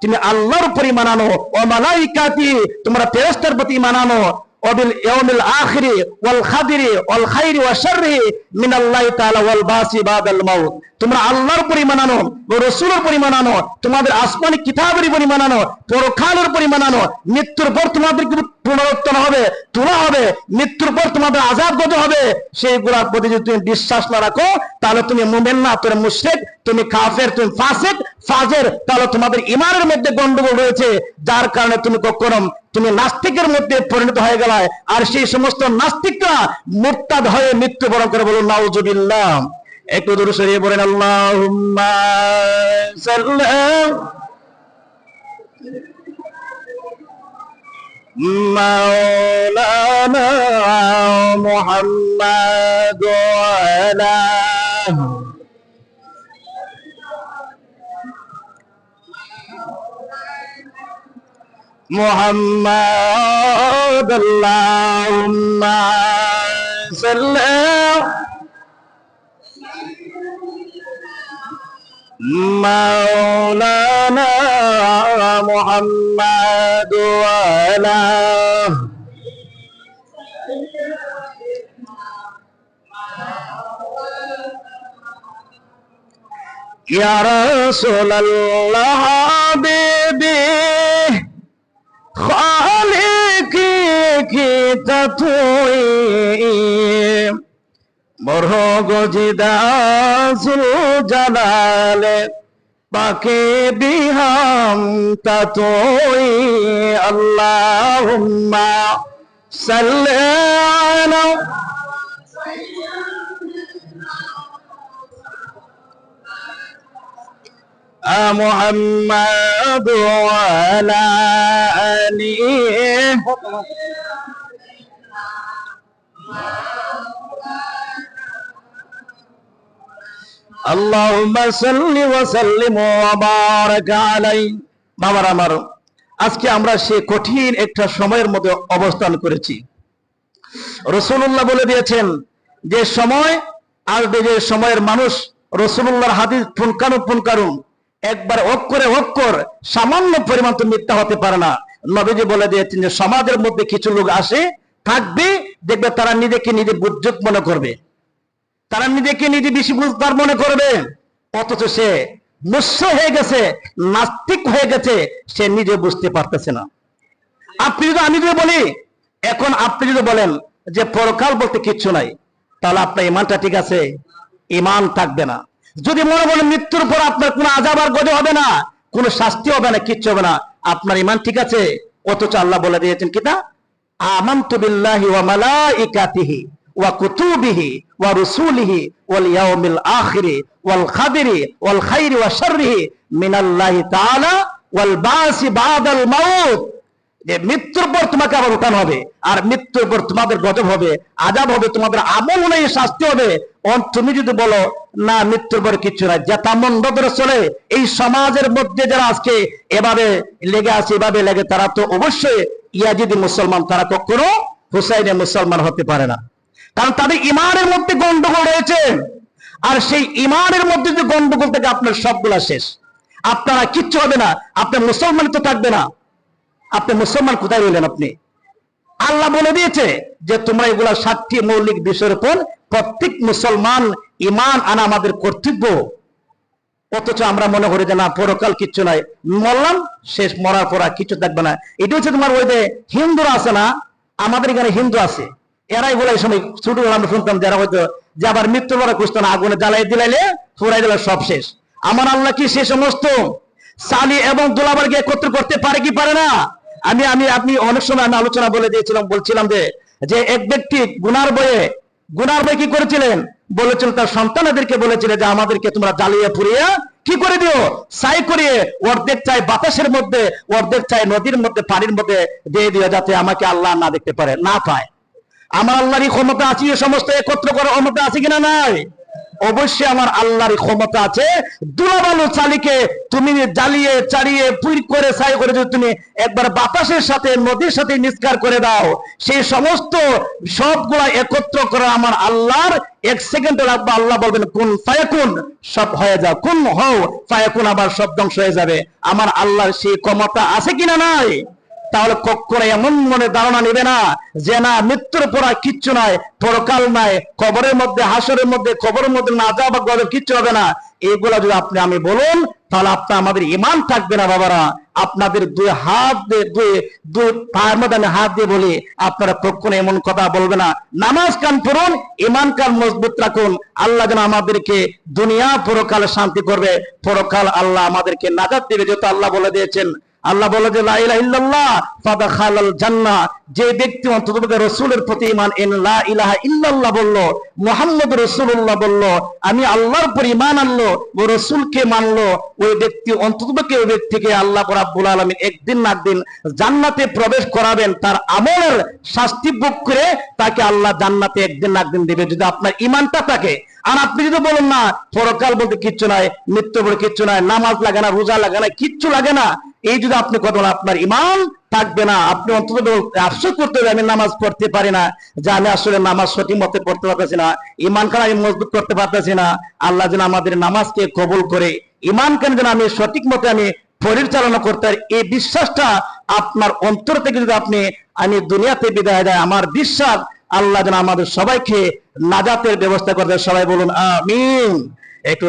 তুমি আল্লাহর উপর ঈমান আনো ও মালাইকাতি, তোমরা ফেরেশতার প্রতি ঈমান আনো ওবিল ইয়াউমিল আখিরি ওয়াল খাদিরি ওয়াল খাইরি ওয়া শাররি মিনাল্লাহি তাআলা ওয়াল বাসি বাদাল মাউত। তোমরা আল্লাহর উপর ঈমান আনো রাসূলের উপর ঈমান আনো। তোমাদের আসমানি কিতাবের উপর ঈমান আনো, পরকালের উপর ঈমান আনো। মৃত্যুর পর তোমাদের কি পুনরুত্থান হবে তোলা হবে, মৃত্যুর পর তোমাদের আজাব গত হবে। সেইগুলোর প্রতি যদি তুমি বিশ্বাস না রাখো, তাহলে তুমি মুমিন না, তুমি মুশরিক, তুমি কাফের, তুমি ফাসিক, ফাজের। তাহলে তোমাদের ইমানের মধ্যে গন্ডগোল রয়েছে, যার কারণে তুমি কখনো, তুমি নাস্তিকের মধ্যে পরিণত হয়ে গেলে আর সেই সমস্ত নাস্তিকরা মুরতাদ হয়ে মৃত্যুবরণ করে বলুন, নাউজুবিল্লাহ। একটু দূরে সরিয়ে বলেন আল্লাহুম্মা সাল্লাম مولانا محمد وعلى محمد اللهم صل مولانا محمد وعلى يا رسول الله حبيبي خالقي কি তুই মরহ গজিদাসুল জালালে পাকে বিহাম তুই আল্লাহুম্মা সাল্লি আলা محمد وعلى آله বাবার আমার, আজকে আমরা সে কঠিন একটা সময়ের মধ্যে অবস্থান করেছি। রসুল্লাহ বলে দিয়েছেন, যে সময় আর যে সময়ের মানুষ রসুল্লাহর হাদিস ফুনকানু ফুনকারুন একবার অক্ষরে অক্ষর সামান্য পরিমাণ তো মিথ্যা হতে পারে না। নবীজি বলে দিয়েছেন যে সমাজের মধ্যে কিছু লোক আসে, থাকবে, দেখবে তারা নিজেকে নিজে বুদ্ধক মনে করবে। তারা নিজেকে নিজে বেশি বুঝদার মনে করবে। অথচ সে মুস্য হয়ে গেছে, নাস্তিক হয়ে গেছে, সে নিজে বুঝতে পারতেছে না। আপনি যদি, আমি যদি বলি, এখন আপনি যদি বলেন যে পরকাল বলতে কিচ্ছু নাই, তাহলে আপনার ইমানটা ঠিক আছে, ইমান থাকবে না। যদি মনে বলেন মৃত্যুর পর আপনার কোনো আজাব আর গজে হবে না, কোনো শাস্তি হবে না, কিচ্ছু হবে না, আপনার ইমান ঠিক আছে, অথচ আল্লাহ বলে দিয়েছেন কিতা আমান্তু বিল্লাহি ওয়া মালাইকাতিহি। ওয়া কুতুবিহি ওয়া রুসুলিহি ওয়াল ইয়াউমিল আখিরি ওয়াল খাদিরি ওয়াল খাইরি ওয়া শাররিহি যে মৃত্যুর পর তোমাকে আবার উঠানো হবে, আর মৃত্যুর পর তোমাদের গজব হবে, আজাব হবে, তোমাদের আমল অনুযায়ী শাস্তি হবে। তুমি যদি বলো, না, মৃত্যুর পরে কিছু নাই। যে তামন ধরে চলে। এই সমাজের মধ্যে যারা আজকে এভাবে লেগে আছে, এভাবে লেগে, তারা তো অবশ্যই ইয়াজিদি মুসলমান, তারা কখনো হুসাইনে মুসলমান হতে পারে না। কারণ তাদের ইমানের মধ্যে গন্ডগোল রয়েছে। আর সেই ইমানের মধ্যে যে গন্ডগোল থেকে আপনার সবগুলা শেষ। আপনারা কিচ্ছু হবে না। আপনার মুসলমান তো থাকবে না। আপনি মুসলমান কোথায় রইলেন আপনি? আল্লাহ বলে দিয়েছে যে, তোমরা এগুলা সাতটি মৌলিক বিষয়ের উপর প্রত্যেক মুসলমান ইমান আনা আমাদের কর্তব্য। অথচ আমরা মনে করি যে, না, পরকাল কিচ্ছু নাই। মরলাম, শেষ, মরার পর কিছু থাকবে না। এটা হচ্ছে তোমার ওই যে হিন্দুরা আছে না? আমাদের এখানে হিন্দু আছে। এরাই বলে এই সময় ছোট আমরা শুনতাম যারা হয়তো যে আবার মৃত্যু বড় খুঁজতো না, আগুনে জ্বালাই দিলাইলে ফুরাই দিলে, সব শেষ। আমার আল্লাহ কি সে সমস্ত সালি এবং দোলাবারকে একত্র করতে পারে কি পারে না? আমি আমি, আপনি অনেক সময় আমি আলোচনা বলে দিয়েছিলাম, বলছিলাম যে যে এক ব্যক্তি গুনার বয়ে গুনার বয়ে কি করেছিলেন? বলেছিলেন তার সন্তানদেরকে বলেছিলেন যে আমাদেরকে তোমরা জ্বালিয়ে পুড়িয়ে কি করে দিও? সাই করিয়ে অর্ধেক চাই বাতাসের মধ্যে, অর্ধেক চাই নদীর মধ্যে, পানির মধ্যে দিয়ে দিও যাতে আমাকে আল্লাহ না দেখতে পারে, না পায়। আমার আল্লাহরই ক্ষমতা আছে সমস্ত একত্র করার ক্ষমতা আছে কিনা নাই? অবশ্যই আমার আল্লাহর ক্ষমতা আছে। দুলাবালু চালিকে তুমি জ্বালিয়ে চালিয়ে পুই করে, ছাই করে যদি তুমি একবার বাতাসের সাথে, নদীর সাথে নিষ্কার করে দাও, সেই সমস্ত সবগুলা একত্র করে আমার আল্লাহর এক সেকেন্ডে রাখব আল্লাহ বলবেন, কোন ফায়াকুন সব হয়ে যাও। কোন হও, ফায়াকুন আবার সব ধ্বংস হয়ে যাবে। আমার আল্লাহর সেই ক্ষমতা আছে কিনা নাই? তাহলে কখনো এমন মনে ধারণা নেবে না যে না, মৃত্যুর পর কিচ্ছু নাই, পরকাল নাই, কবরের মধ্যে, হাসরের মধ্যে, কবরের মধ্যে না যাওয়া বা গজব কিচ্ছু হবে না। এগুলা যদি আপনি আমি বলুন, তাহলে আপনার আমাদের ইমান থাকবে না বাবারা। আপনাদের দুই হাত দিয়ে, দুই দুই পায়ের মধ্যে আমি হাত দিয়ে বলি, আপনারা কখনো এমন কথা বলবে না। নামাজ কান পড়ুন ইমান কান মজবুত রাখুন। আল্লাহ যেন আমাদেরকে দুনিয়া পরকাল শান্তি করবে। পরকাল আল্লাহ আমাদেরকে নাজাত দেবে, যেহেতু আল্লাহ বলে দিয়েছেন আল্লাহ বলে যে ফাদাখালাল যে ব্যক্তি অন্তত রসুলের প্রতি ইমান এন লা ইলাহা ইল্লাল্লাহ বলল, মুহাম্মদ রাসূলুল্লাহ বলল, আমি আল্লাহর উপর ইমান আনলো ও রসুলকে মানলো। ওই ব্যক্তি অন্তত ওই ব্যক্তিকে আল্লাহ রাব্বুল আলামিন একদিন না একদিন জান্নাতে প্রবেশ করাবেন, তার আমলের শাস্তি ভোগ করে তাকে আল্লাহ জান্নাতে একদিন না একদিন দেবে। যদি আপনার ইমানটা থাকে, আর আপনি যদি বলেন, না, পরকাল বলতে কিচ্ছু নাই মৃত্যু বলে কিচ্ছু নাই, নামাজ লাগে না, রোজা লাগে না, কিচ্ছু লাগে না এই যদি আপনি বলেন আপনার ইমান থাকবে না, আপনি অন্তত আফসোস করতে হবে, আমি নামাজ পড়তে পারি না, যে আমি আসলে নামাজ সঠিক মতে পড়তে পারতেছি না ইমান খান আমি মজবুত করতে পারতেছি না, আল্লাহ যেন আমাদের নামাজকে কবুল করে ইমান খান যেন আমি সঠিক মতে আমি পরিচালনা করতে পারি, এই বিশ্বাসটা আপনার অন্তর থেকে যদি আপনি, আমি দুনিয়াতে বিদায় দেয়, আমার বিশ্বাস আল্লাহ যেন আমাদের সবাইকে নাজাতের ব্যবস্থা করতে সবাই বলুন, আমিন। একটু